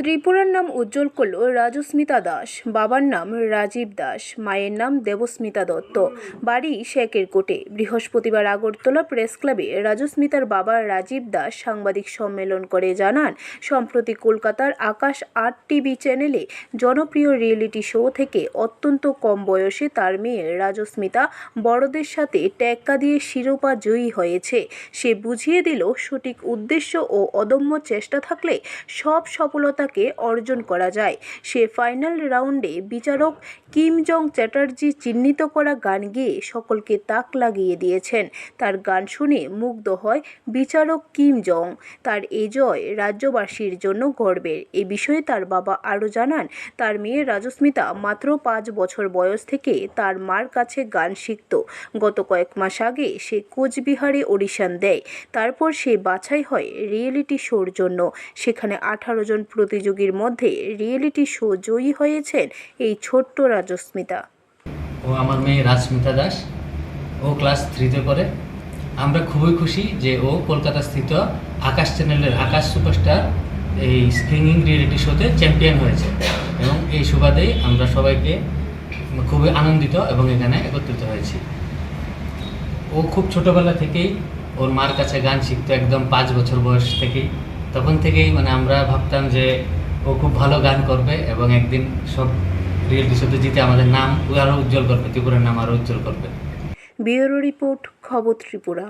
ত্রিপুরার নাম উজ্জ্বল করল রাজস্মিতা দাস। বাবার নাম রাজীব দাস। মায়ের নাম দেবস্মিতা দত্ত। বাড়ি শেকের কোটে। বৃহস্পতিবার আগরতলা প্রেস ক্লাবে রাজস্মিতার বাবা রাজীব দাস সাংবাদিক সম্মেলন করে জানান, সম্প্রতি কলকাতার আকাশ আট টিভি চ্যানেলে জনপ্রিয় রিয়েলিটি শো থেকে অত্যন্ত কম বয়সে তার মেয়ে রাজস্মিতা বড়দের সাথে ট্যাক্কা দিয়ে শিরোপা জয়ী হয়েছে। সে বুঝিয়ে দিল, সঠিক উদ্দেশ্য ও অদম্য চেষ্টা থাকলে সব সফলতাকে অর্জন করা যায়। সে ফাইনাল রাউন্ডে বিচারক কিম জং চ্যাটার্জি চিহ্নিত করা গান গেয়ে সকলকে তাক লাগিয়ে দিয়েছেন। তার গান শুনে মুগ্ধ হয় বিচারক কিম জং। তার এ জয় রাজ্যবাসীর জন্য গর্বের। এ বিষয়ে তার বাবা আরও জানান, তার মেয়ে রাজস্মিতা মাত্র পাঁচ বছর বয়স থেকে তার মার কাছে গান শিখত। গত কয়েক মাস আগে সে কোচবিহারে অডিশন দেয়। তারপর সে বাছাই হয় রিয়েলিটি শোর জন্য। সেখানে আঠারো জন প্রতিযোগীর মধ্যে রিয়েলিটি শো জয়ী হয়েছেন এই ছোট্ট রাজস্মিতা। ও আমার মেয়ে রাজস্মিতা দাস, ও ক্লাস থ্রিতে পড়ে। আমরা খুবই খুশি যে ও কলকাতা স্থিত আকাশ চ্যানেলের আকাশ সুপারস্টার এই সিঙ্গিং রিয়েলিটি শোতে চ্যাম্পিয়ন হয়েছে এবং এই সুবাদেই আমরা সবাইকে খুবই আনন্দিত এবং এখানে একত্রিত হয়েছি। ও খুব ছোটোবেলা থেকেই ওর মার কাছে গান শিখতো, একদম পাঁচ বছর বয়স থেকেই। তখন থেকেই মানে আমরা ভাবতাম যে ও খুব ভালো গান করবে এবং একদিন সব রিয়েল শোতে জিতে আমাদের নাম আরও উজ্জ্বল করবে, ত্রিপুরার নাম আরও উজ্জ্বল করবে। ব্যুরো রিপোর্ট খবর ত্রিপুরা।